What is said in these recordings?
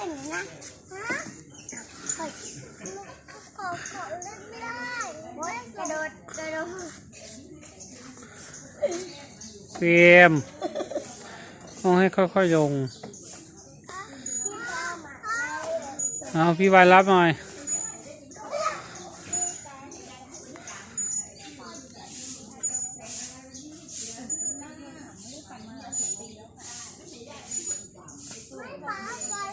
ล่นนะฮะเฮ้ยขอขอเล่นไม่ได้โอ้ยกระโดดกระโดดเฟรมต้องให้ค่อยๆลงเอาพี่วายรับหน่อยไม่ป๋า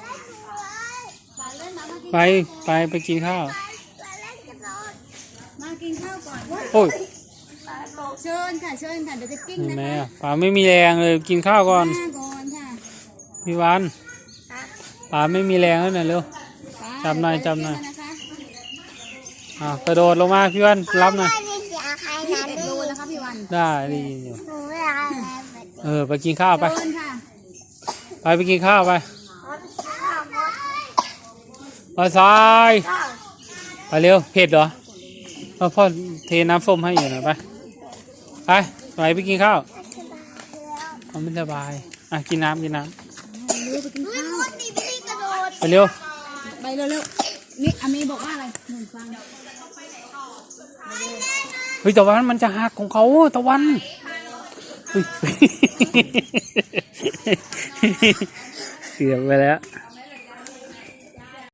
ไปไปไปกินข้าวป๋าป๋าเล่นกระโดดมากินข้าวก่อนโอ้ยเชิญค่ะเชิญค่ะเดี๋ยวจะกิ้งเห็นนะไหมคะอะป๋าไม่มีแรงเลยกินข้าวก่อนมาก่อนค่ะพี่วันฮะป๋าไม่มีแรงแล้วเนี่ยเร็วป๋าจับหน่อยจับหน่อยเดี๋วจะกิ้งแล้วนะคะอะกระโดดลงมาพี่วันรับหน่อยไม่ได้เสียใครนะเอ็ดดิโลนะคะพี่วันได้ได้ยินอยู่หนูไม่ได้อะไรแบบเออไปกินข้าวไป เชิญค่ะไปไปกินข้าวไปข้าวหมด มาซ้ายไปเร็วเผ็ดเหรอเอาพ่อเทน้ำส้มให้อยู่หน่อยไปไปไปไปกินข้าวสบายแล้วเอาไม่สบายอะกินน้ำกินน้เร็วไปกินอุ้ยข้าวมดนี่พี่กระโดดำไปเร็วไปเร็วนี่อามีบอกว่าอะไรหนึ่งฟังเฮ้ยตะวันมันจะหักของเขาตะวันเฮ้ยเสียบไปแล้ว